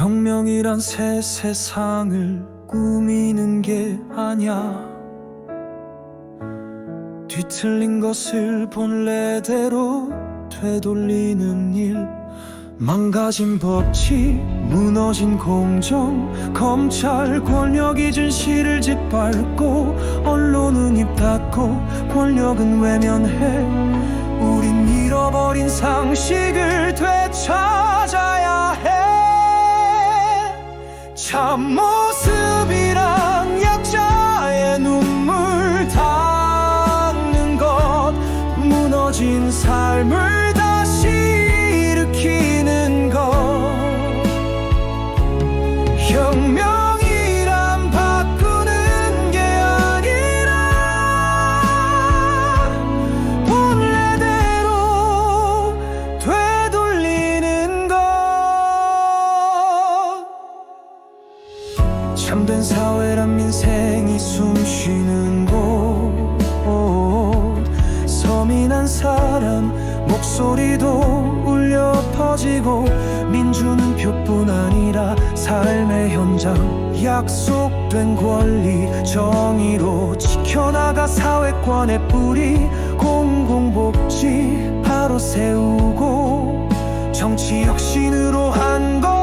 혁명이란 새 세상을 꾸미는 게 아냐 뒤틀린 것을 본래대로 되돌리는 일. 망가진 법치 무너진 공정 검찰 권력이 진실을 짓밟고 언론은 입 닫고 권력은 외면해. 우린 잃어버린 상식을 되찾 참모습이란 약자의 눈물 닦는 것 무너진 삶을 사회란 민생이 숨쉬는 곳. 서민한 사람 목소리도 울려 퍼지고 민주는 표뿐 아니라 삶의 현장 약속된 권리 정의로 지켜나가 사회권의 뿌리 공공복지 바로 세우고 정치 혁신으로 한걸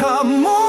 참모